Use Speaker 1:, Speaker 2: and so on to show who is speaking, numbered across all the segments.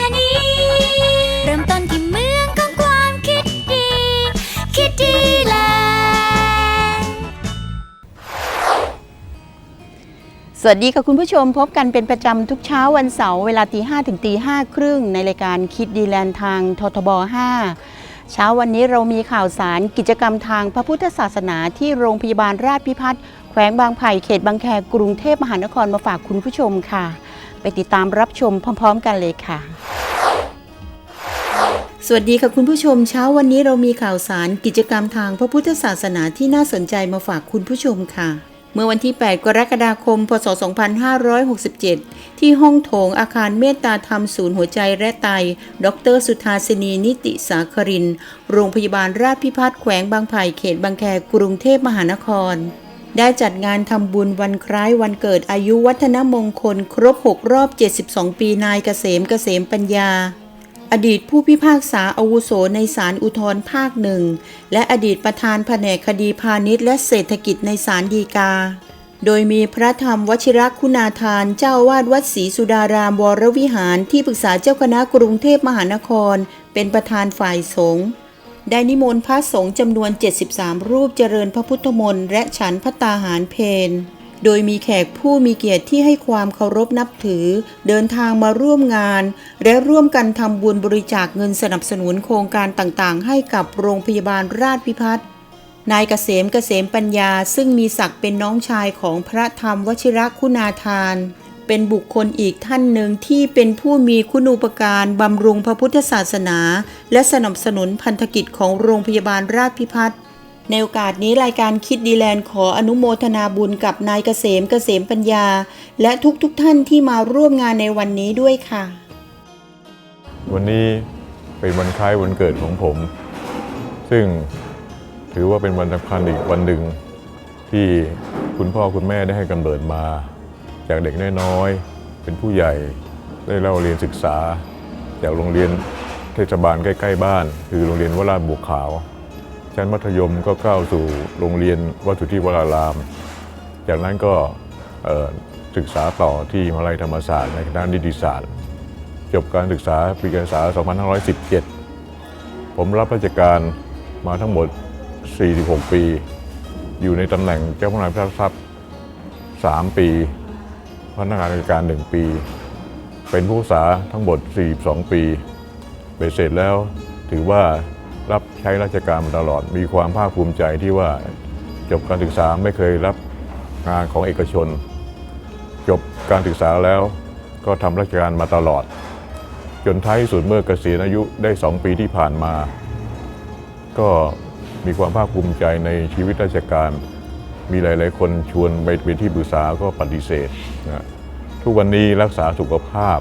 Speaker 1: า
Speaker 2: สวัสดีค่ะคุณผู้ชมพบกันเป็นประจำทุกเช้าวันเสาร์เวลาตีห้ถึงตีห้าครึ่งในรายการคิดดีแลนด์ทางททบ 5 เช้าวันนี้เรามีข่าวสารกิจกรรมทางพระพุทธศาสนาที่โรงพยาบาลราชพิพัฒน์แขวงบางไผ่เขตบางแคกรุงเทพมหานครมาฝากคุณผู้ชมค่ะ ไปติดตามรับชมพร้อม ๆ กันเลยค่ะสวัสดีค่ะคุณผู้ชมเช้าวันนี้เรามีข่าวสารกิจกรรมทางพระพุทธศาสนาที่น่าสนใจมาฝากคุณผู้ชมค่ะ เมื่อวันที่ 8 กรกฎาคม พศ 2567 ที่ห้องโถงอาคารเมตตาธรรมศูนย์หัวใจและไต ดรสุธาสินีนิติสาคริน โรงพยาบาลราชพิพัฒน์แขวงบางไผ่เขตบางแคกรุงเทพมหานคร ได้จัดงานทำบุญวันคล้ายวันเกิดอายุวัฒนมงคล ครบ 6 รอบ 72 ปีนายเกษมเกษมปัญญา อดีตผู้พิพากษาอาวุโสในศาลอุทธรภาคหนึ่ง และอดีตประธานแผนกคดีพาณิชย์และเศรษฐกิจในศาลฎีกา โดยมีพระธรรมวชิรคุณาทานเจ้าวาดวัดศรีสุดารามวรวิหารที่ปรึกษาเจ้าคณะกรุงเทพมหานคร เป็นประธานฝ่ายสงฆ์ได้นิมนต์พระสงฆ์จำนวน 73 รูปเจริญพระพุทธมนต์และฉันพระตาหารเพน โดยมีแขกผู้มีเกียรติที่ให้ความเคารพนับถือ เดินทางมาร่วมงาน และร่วมกันทำบุญบริจาคเงินสนับสนุนโครงการต่างๆ ให้กับโรงพยาบาลราชพิพัฒน์นายเกษมเกษมปัญญาซึ่งมีศักดิ์เป็นน้องชายของพระธรรมวชิรคุณาทาน เป็นบุคคลอีกท่านหนึ่งที่เป็นผู้มีคุณูปการบำรุงพระพุทธศาสนา และสนับสนุนพันธกิจของโรงพยาบาลราชพิพัฒน์ ในโอกาสนี้รายการคิดดีแลนด์ขออนุโมทนาบุญกับนายเกษมเกษมปัญญา และทุกๆทท่านที่มาร่วมงานในวันนี้ด้วยค่ะ
Speaker 3: วันนี้เป็นวันคล้ายวันเกิดของผม ซึ่งถือว่าเป็นวันสำคัญอีกวันหนึ่ง ที่คุณพ่อคุณแม่ได้ให้กำเนิดมา จากเด็กน้อยๆเป็นผู้ใหญ่ได้เล่าเรียนศึกษา จากโรงเรียนเทศบาลใกล้ ๆ บ้าน คือโรงเรียนวราบุกขาว ชั้นมัธยมก็ก้าสู่โรงเรียนวัดสุทธิวราราม จากนั้นก็ศึกษาต่อที่มหาลัยธรรมศาสตร์ในคณะนิติศาสตร์ จบการศึกษาปีการศึกษา 2517 ผมรับราชการมาทั้งหมด 46 ปี อยู่ในตำแหน่งเจ้าพนักงานพิทักษ์ทรัพย์ 3 ปี พนักงานราชการ 1 ปี เป็นผู้ศึกษาทั้งหมด 42 ปีเบ็ดเสร็จแล้วถือว่า รับใช้ราชการมาตลอด มีความภาคภูมิใจที่ว่าจบการศึกษาไม่เคยรับงานของเอกชน จบการศึกษาแล้วก็ทำราชการมาตลอด จนท้ายสุดเมื่อเกษียณอายุได้2ปีที่ผ่านมา ก็มีความภาคภูมิใจในชีวิตราชการ มีหลาย ๆ คนชวนไปเป็นที่ปรึกษาก็ปฏิเสธนะทุกวันนี้รักษาสุขภาพ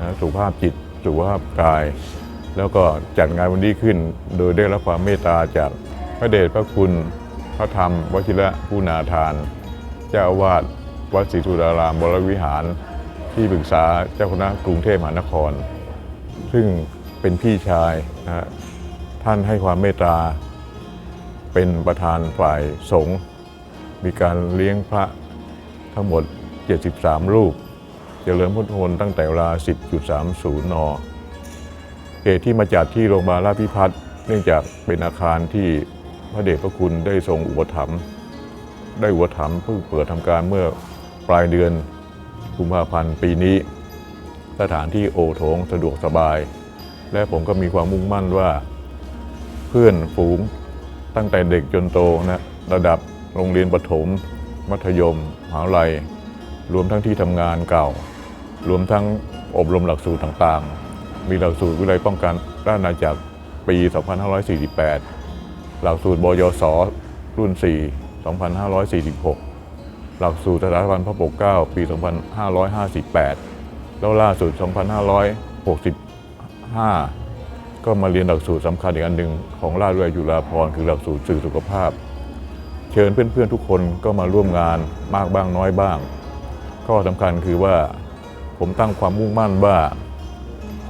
Speaker 3: นะสุขภาพจิตสุขภาพกาย แล้วก็จัดงานวันนี้ขึ้น โดยได้รับความเมตตาจากพระเดชพระคุณ พระธรรมวชิระผู้นาทาน เจ้าอาวาสวัดศรีสุดารามวรวิหาร ที่ปรึกษาเจ้าคณะกรุงเทพมหานคร ซึ่งเป็นพี่ชายนะท่านให้ความเมตตา เป็นประธานฝ่ายสงฆ์มีการเลี้ยงพระทั้งหมด 73 รูปจเจริญพุทธมนต์ตั้งแต่เวลา 10.30 น เหตุที่มาจัดที่โรงพยาบาลราชพิพัฒน์เนื่องจากเป็นอาคารที่พระเดชพระคุณได้ทรงอุปถัมภ์ได้อุปถัมภ์เพิ่งเปิดทำการเมื่อปลายเดือนกุมภาพันธ์ปีนี้ สถานที่โอโถงสะดวกสบาย และผมก็มีความมุ่งมั่นว่า เพื่อนฝูงตั้งแต่เด็กจนโตนะระดับโรงเรียนประถม มัธยมมหาวิทยาลัย รวมทั้งที่ทำงานเก่า รวมทั้งอบรมหลักสูตรต่างๆ มีหลักสูตรวิเลยป้องกันด้านอาณาจักรปี 2548 หลักสูตรบยศรุ่น 4 2546 หลักสูตรสถาบันพระปกเกล้าปี 2558 แล้วล่าสุด 2565 ก็มาเรียนหลักสูตรสำคัญอีกอันหนึ่งของราชวิทยาลัยจุฬาภรณ์คือหลักสูตรสื่อสุขภาพ เชิญเพื่อนๆทุกคนก็มาร่วมงานมากบ้างน้อยบ้างก็สำคัญคือว่าผมตั้งความมุ่งมั่นว่า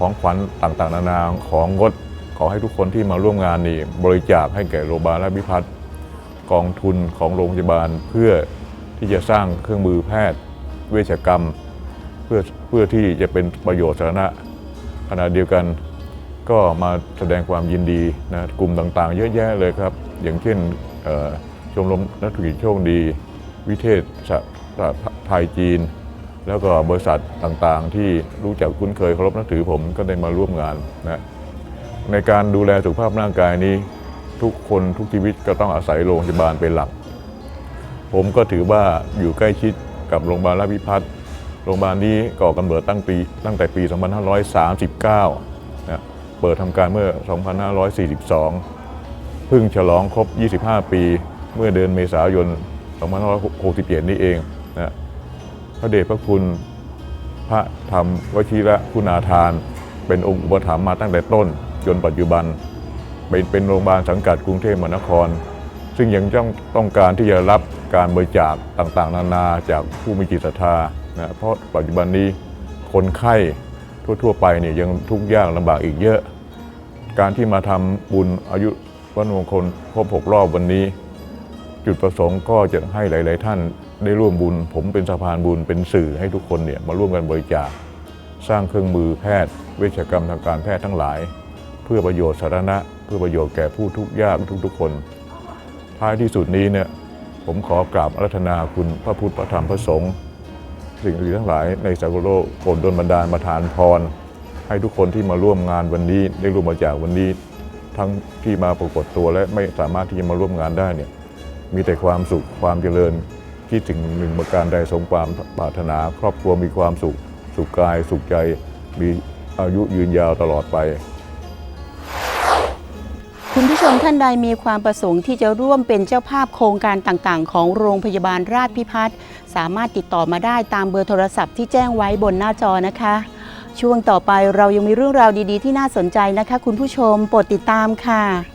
Speaker 3: ของขวัญต่างๆ นานาของงดขอให้ทุกคนที่มาร่วมงานนี้บริจาคให้แก่โรงพยาบาลราชพิพัฒน์กองทุนของโรงพยาบาลเพื่อที่จะสร้างเครื่องมือแพทย์ เวชกรรม เพื่อเพื่อที่จะเป็นประโยชน์สาธารณะขณะเดียวกันก็มาแสดงความยินดีนะกลุ่มต่างๆ เยอะแยะเลยครับ อย่างเช่นชมรมนักธุรกิจโชคดี วิเทศสหไทยจีน แล้วก็บริษัทต่างๆ ที่รู้จักคุ้นเคยเคารพนับถือผมก็ได้มาร่วมงานนะในการดูแลสุขภาพร่างกายนี้ ทุกคนทุกชีวิตก็ต้องอาศัยโรงพยาบาลเป็นหลัก ผมก็ถือว่าอยู่ใกล้ชิดกับโรงพยาบาลราชพิพัฒน์โรงพยาบาลนี้ก่อกำเนิดตั้งปีตั้งแต่ปี 2539นะเปิดทำการเมื่อ 2542 เพิ่งฉลองครบ 25 ปี เมื่อเดือนเมษายน 2567 นี้เองนะ ระเดชพระคุณพระธรรมวชิระคุณาทาน เป็นองค์อุปถัมภ์มาตั้งแต่ต้น จนปัจจุบัน เป็นเป็นโรงพยาบาลสังกัดกรุงเทพมหานคร ซึ่งยังต้องต้องการที่จะรับการบริจาคต่างๆ นานาจากผู้มีจิตศรัทธานะเพราะปัจจุบันนี้คนไข้ทั่ว ๆ ไปเนี่ยยังทุกข์ยากลำบากอีกเยอะ การที่มาทำบุญอายุวันมงคลครบ6รอบวันนี้ จุดประสงค์ก็จะให้หลาย ๆ ท่าน ได้ร่วมบุญ ผมเป็นสะพานบุญเป็นสื่อให้ทุกคนเนี่ยมาร่วมกันบริจาคสร้างเครื่องมือแพทย์ เวชกรรมทางการแพทย์ทั้งหลาย เพื่อประโยชน์สาธารณะ เพื่อประโยชน์แก่ผู้ทุกข์ยากทุกๆคน ท้ายที่สุดนี้เนี่ยผมขอกราบอารัธนาคุณพระพุทธพระธรรมพระสงฆ์สิ่งดีทั้งหลายในสักลโลกโปรดดลบันดาลมาทานพร ให้ทุกคนที่มาร่วมงานวันนี้ได้ร่วมมาจากวันนี้ ทั้งที่มาปรากฏตัวและไม่สามารถที่จะมาร่วมงานได้เนี่ยมีแต่ความสุขความเจริญ คิดถึงหนึ่งประการใดสมความปรารถนา ครอบครัวมีความสุข สุขกาย สุขใจ มีอายุยืนยาวตลอดไป
Speaker 2: คุณผู้ชมท่านใดมีความประสงค์ที่จะร่วมเป็นเจ้าภาพโครงการต่างๆ ของโรงพยาบาลราชพิพัฒน์สามารถติดต่อมาได้ตามเบอร์โทรศัพท์ที่แจ้งไว้บนหน้าจอนะคะ ช่วงต่อไปเรายังมีเรื่องราวดีๆ ที่น่าสนใจนะคะ คุณผู้ชมโปรดติดตามค่ะ